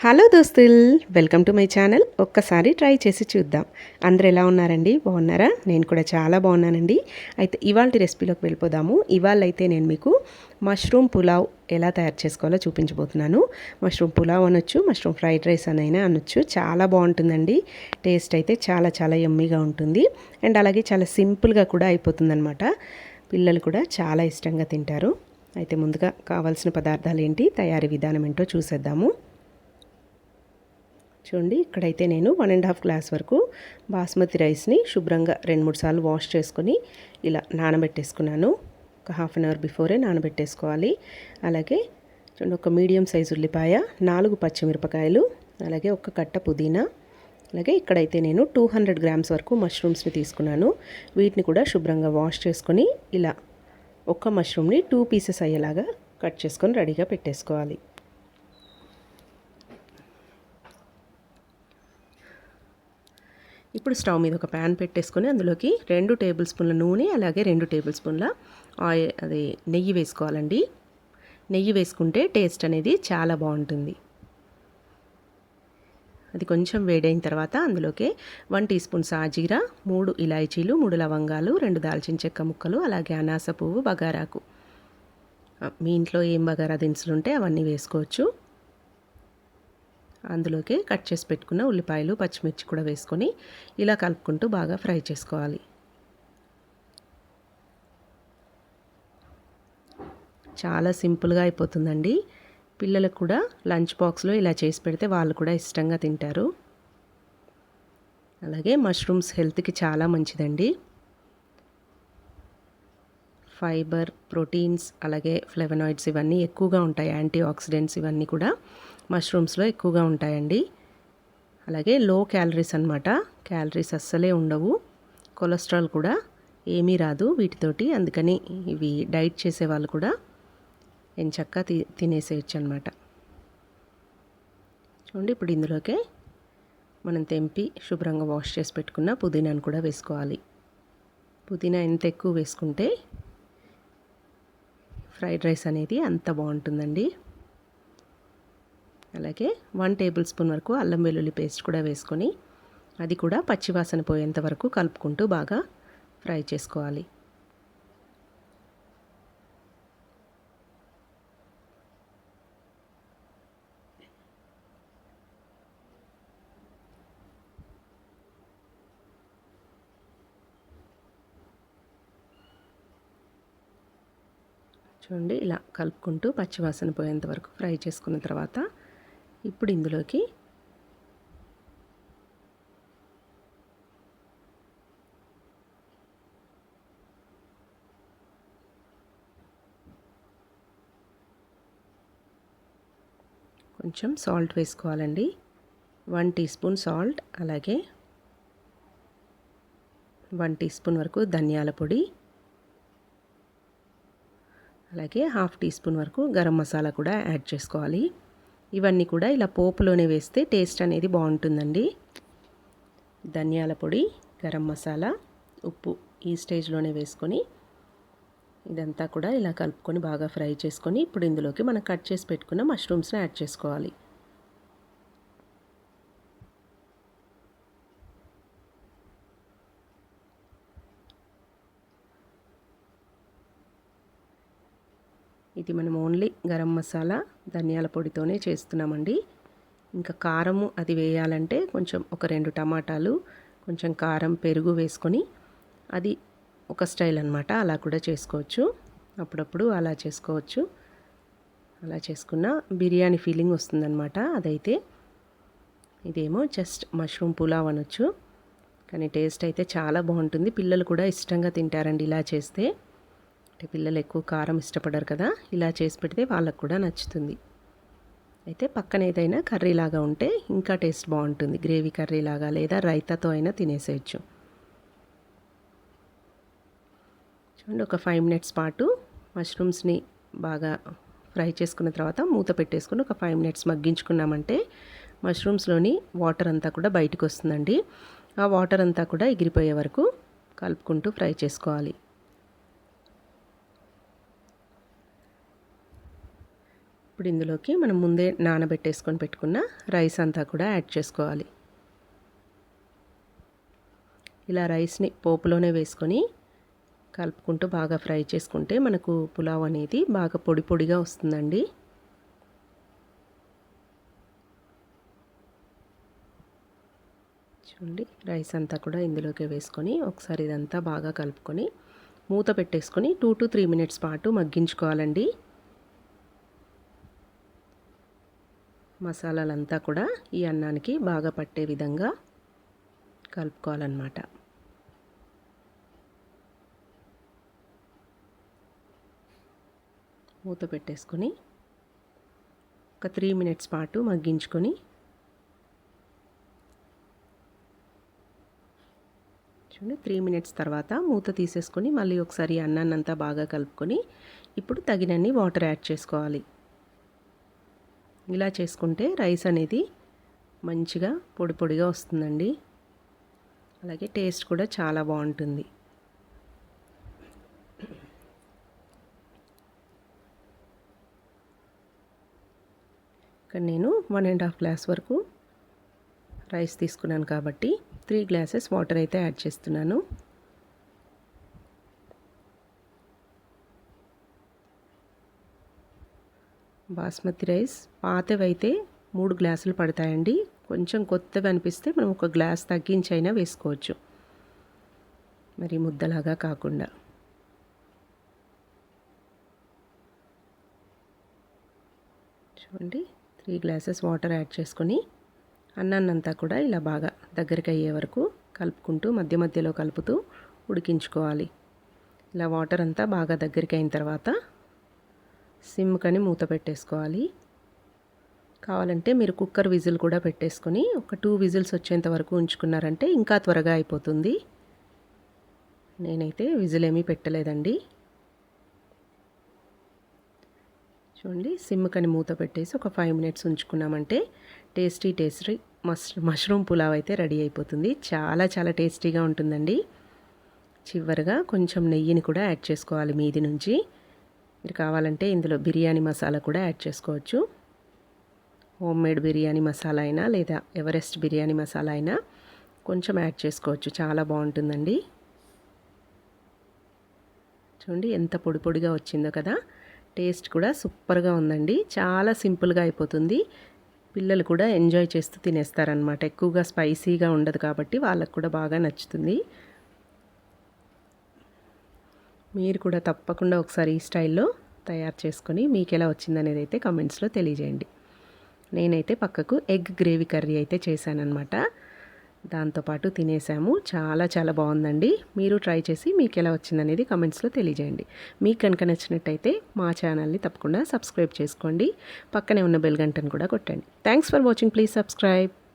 Hello దోస్తుల్ welcome to my channel. ఒక్కసారి try చేసి చూద్దాం. అందరు ఎలా ఉన్నారండి? బాగున్నారా? నేను కూడా చాలా బాగున్నానండి. అయితే ఇవాళ రెసిపీలోకి వెళ్ళిపోదాము. ఇవాళ అయితే నేను మీకు మష్రూమ్ పులావ్ ఎలా తయారు చేసుకోవాలో చూపించబోతున్నాను. మష్రూమ్ పులావ్ అనొచ్చు మష్రూమ్ ఫ్రైడ్ రైస్ అని అయినా అనొచ్చు. చాలా బాగుంటుందండి. టేస్ట్ అయితే చాలా చాలా ఎమ్మీగా ఉంటుంది. అండ్ అలాగే చాలా సింపుల్గా కూడా అయిపోతుందన్నమాట. పిల్లలు కూడా చాలా ఇష్టంగా తింటారు. అయితే ముందుగా కావాల్సిన పదార్థాలు ఏంటి? తయారీ విధానం ఏంటో చూసేద్దాము. చూడండి ఇక్కడైతే నేను వన్ అండ్ హాఫ్ గ్లాస్ వరకు బాస్మతి రైస్ని శుభ్రంగా రెండు మూడు సార్లు వాష్ చేసుకొని ఇలా నానబెట్టేసుకున్నాను. ఒక హాఫ్ అన్ అవర్ బిఫోరే నానబెట్టేసుకోవాలి. అలాగే చూడండి ఒక మీడియం సైజు ఉల్లిపాయ నాలుగు పచ్చిమిరపకాయలు అలాగే ఒక కట్ట పుదీనా అలాగే ఇక్కడైతే నేను టూ హండ్రెడ్ గ్రామ్స్ వరకు మష్రూమ్స్ని తీసుకున్నాను. వీటిని కూడా శుభ్రంగా వాష్ చేసుకొని ఇలా ఒక్క మష్రూమ్ని టూ పీసెస్ అయ్యేలాగా కట్ చేసుకొని రెడీగా పెట్టేసుకోవాలి. ఇప్పుడు స్టవ్ మీద ఒక ప్యాన్ పెట్టేసుకొని అందులోకి రెండు టేబుల్ స్పూన్ల నూనె అలాగే రెండు టేబుల్ స్పూన్ల ఆయిల్ అది నెయ్యి వేసుకోవాలండి. నెయ్యి వేసుకుంటే టేస్ట్ అనేది చాలా బాగుంటుంది. అది కొంచెం వేడైన తర్వాత అందులోకి వన్ టీ స్పూన్ సాజీరా మూడు ఇలాయచీలు మూడు లవంగాలు రెండు దాల్చిన చెక్క ముక్కలు అలాగే అనాస పువ్వు బగారాకు. మీ ఇంట్లో ఏం బగారా దినుసులు ఉంటే అవన్నీ వేసుకోవచ్చు. అందులోకి కట్ చేసి పెట్టుకున్న ఉల్లిపాయలు పచ్చిమిర్చి కూడా వేసుకొని ఇలా కలుపుకుంటూ బాగా ఫ్రై చేసుకోవాలి. చాలా సింపుల్గా అయిపోతుందండి. పిల్లలకు కూడా లంచ్ బాక్స్లో ఇలా చేసి పెడితే వాళ్ళు కూడా ఇష్టంగా తింటారు. అలాగే మష్రూమ్స్ హెల్త్కి చాలా మంచిదండి. ఫైబర్ ప్రోటీన్స్ అలాగే ఫ్లెవనాయిడ్స్ ఇవన్నీ ఎక్కువగా ఉంటాయి యాంటీ ఆక్సిడెంట్స్ ఇవన్నీ కూడా. మష్రూమ్స్లో ఎక్కువగా ఉంటాయండి. అలాగే లో క్యాలరీస్ అనమాట క్యాలరీస్ అస్సలే ఉండవు. కొలెస్ట్రాల్ కూడా ఏమీ రాదు వీటితోటి. అందుకని ఇవి డైట్ చేసే వాళ్ళు కూడా ఎంచక్క తి తినేసేయచ్చు అనమాట చూడండి ఇప్పుడు ఇందులోకే మనం తెంపి శుభ్రంగా వాష్ చేసి పెట్టుకున్న పుదీనాను కూడా వేసుకోవాలి. పుదీనా ఎంత ఎక్కువ వేసుకుంటే ఫ్రైడ్ రైస్ అనేది అంత బాగుంటుందండి. అలాగే వన్ టేబుల్ స్పూన్ వరకు అల్లం వెల్లుల్లి పేస్ట్ కూడా వేసుకొని అది కూడా పచ్చివాసన పోయేంత వరకు కలుపుకుంటూ బాగా ఫ్రై చేసుకోవాలి. చూడండి ఇలా కలుపుకుంటూ పచ్చివాసన పోయేంత వరకు ఫ్రై చేసుకున్న తర్వాత ఇప్పుడు ఇందులోకి కొంచెం సాల్ట్ వేసుకోవాలండి. వన్ టీ స్పూన్ సాల్ట్ అలాగే వన్ టీ స్పూన్ వరకు ధనియాల పొడి అలాగే హాఫ్ టీ స్పూన్ వరకు గరం మసాలా కూడా యాడ్ చేసుకోవాలి. ఇవన్నీ కూడా ఇలా పోపులోనే వేస్తే టేస్ట్ అనేది బాగుంటుందండి. ధనియాల పొడి గరం మసాలా ఉప్పు ఈ స్టేజ్లోనే వేసుకొని ఇదంతా కూడా ఇలా కలుపుకొని బాగా ఫ్రై చేసుకొని ఇప్పుడు ఇందులోకి మనం కట్ చేసి పెట్టుకున్న మష్రూమ్స్ని యాడ్ చేసుకోవాలి. ఇది మనం ఓన్లీ గరం మసాలా ధనియాల పొడితోనే చేస్తున్నామండి. ఇంకా కారము అది వేయాలంటే కొంచెం ఒక రెండు టమాటాలు కొంచెం కారం పెరుగు వేసుకొని అది ఒక స్టైల్ అనమాట అలా కూడా చేసుకోవచ్చు. అప్పుడప్పుడు అలా చేసుకోవచ్చు. అలా చేసుకున్న బిర్యానీ ఫీలింగ్ వస్తుందన్నమాట అదైతే. ఇదేమో జస్ట్ మష్రూమ్ పులావ్ అనొచ్చు. కానీ టేస్ట్ అయితే చాలా బాగుంటుంది. పిల్లలు కూడా ఇష్టంగా తింటారండి ఇలా చేస్తే. అంటే పిల్లలు ఎక్కువ కారం ఇష్టపడరు కదా ఇలా చేసి పెడితే వాళ్ళకు కూడా నచ్చుతుంది. అయితే పక్కన ఏదైనా కర్రీ లాగా ఉంటే ఇంకా టేస్ట్ బాగుంటుంది. గ్రేవీ కర్రీ లాగా లేదా రైతాతో అయినా తినేసేయచ్చు. చూడండి ఒక ఫైవ్ మినిట్స్ పాటు మష్రూమ్స్ని బాగా ఫ్రై చేసుకున్న తర్వాత మూత పెట్టేసుకుని ఒక ఫైవ్ మినిట్స్ మగ్గించుకున్నామంటే మష్రూమ్స్లోని వాటర్ అంతా కూడా బయటకు వస్తుందండి. ఆ వాటర్ అంతా కూడా ఎగిరిపోయే వరకు కలుపుకుంటూ ఫ్రై చేసుకోవాలి. ఇప్పుడు ఇందులోకి మనం ముందే నానబెట్టేసుకొని పెట్టుకున్న రైస్ అంతా కూడా యాడ్ చేసుకోవాలి. ఇలా రైస్ని పోపులోనే వేసుకొని కలుపుకుంటూ బాగా ఫ్రై చేసుకుంటే మనకు పులావ్ అనేది బాగా పొడి పొడిగా వస్తుందండి. చూడండి రైస్ అంతా కూడా ఇందులోకి వేసుకొని ఒకసారి ఇదంతా బాగా కలుపుకొని మూత పెట్టేసుకొని టూ టు త్రీ మినిట్స్ పాటు మగ్గించుకోవాలండి. మసాలాలంతా కూడా ఈ అన్నానికి బాగా పట్టే విధంగా కలుపుకోవాలన్నమాట. మూత పెట్టేసుకొని ఒక త్రీ మినిట్స్ పాటు మగ్గించుకొని చూడండి త్రీ మినిట్స్ తర్వాత మూత తీసేసుకొని మళ్ళీ ఒకసారి అన్నాన్నంతా బాగా కలుపుకొని ఇప్పుడు తగినన్ని వాటర్ యాడ్ చేసుకోవాలి. ఇలా చేసుకుంటే రైస్ అనేది మంచిగా పొడి పొడిగా వస్తుందండి. అలాగే టేస్ట్ కూడా చాలా బాగుంటుంది. ఇక్కడ నేను వన్ అండ్ హాఫ్ గ్లాస్ వరకు రైస్ తీసుకున్నాను కాబట్టి త్రీ గ్లాసెస్ వాటర్ అయితే యాడ్ చేస్తున్నాను. బాస్మతి రైస్ పాతవైతే మూడు గ్లాసులు పడతాయండి. కొంచెం కొత్తవి అనిపిస్తే మనం ఒక గ్లాస్ తగ్గించైనా వేసుకోవచ్చు. మరి ముద్దలాగా కాకుండా. చూడండి త్రీ గ్లాసెస్ వాటర్ యాడ్ చేసుకొని అన్నాన్నంతా కూడా ఇలా బాగా దగ్గరికి అయ్యే వరకు కలుపుకుంటూ మధ్య మధ్యలో కలుపుతూ ఉడికించుకోవాలి. ఇలా వాటర్ అంతా బాగా దగ్గరికి అయిన తర్వాత సిమ్ కని మూత పెట్టేసుకోవాలి. కావాలంటే మీరు కుక్కర్ విజిల్ కూడా పెట్టేసుకొని ఒక టూ విజిల్స్ వచ్చేంత వరకు ఉంచుకున్నారంటే ఇంకా త్వరగా అయిపోతుంది. నేనైతే విజిల్ ఏమీ పెట్టలేదండి. చూడండి సిమ్ కని మూత పెట్టేసి ఒక five minutes ఉంచుకున్నామంటే tasty tasty mush mushroom pulao అయితే రెడీ అయిపోతుంది. చాలా చాలా టేస్టీగా ఉంటుందండి. చివరిగా కొంచెం నెయ్యిని కూడా యాడ్ చేసుకోవాలి మీది నుంచి. మీరు కావాలంటే ఇందులో బిర్యానీ మసాలా కూడా యాడ్ చేసుకోవచ్చు. హోమ్ మేడ్ బిర్యానీ మసాలా అయినా లేదా ఎవరెస్ట్ బిర్యానీ మసాలా అయినా కొంచెం యాడ్ చేసుకోవచ్చు. చాలా బాగుంటుందండి. చూడండి ఎంత పొడి పొడిగా వచ్చిందో కదా. టేస్ట్ కూడా సూపర్గా ఉందండి. చాలా సింపుల్గా అయిపోతుంది. పిల్లలు కూడా ఎంజాయ్ చేస్తూ తినేస్తారనమాట ఎక్కువగా స్పైసీగా ఉండదు కాబట్టి వాళ్ళకు కూడా బాగా నచ్చుతుంది. మీరు కూడా తప్పకుండా ఒకసారి ఈ స్టైల్లో తయారు చేసుకొని మీకు ఎలా వచ్చిందనేది అయితే కమెంట్స్లో తెలియజేయండి. నేనైతే పక్కకు ఎగ్ గ్రేవీ కర్రీ అయితే చేశానమాట దాంతోపాటు తినేసాము. చాలా చాలా బాగుందండి. మీరు ట్రై చేసి మీకు ఎలా వచ్చిందనేది కమెంట్స్లో తెలియజేయండి. మీకు కనుక నచ్చినట్టయితే మా ఛానల్ని తప్పకుండా సబ్స్క్రైబ్ చేసుకోండి. పక్కనే ఉన్న బెల్ గంటను కూడా కొట్టండి. Thanks for watching. Please subscribe.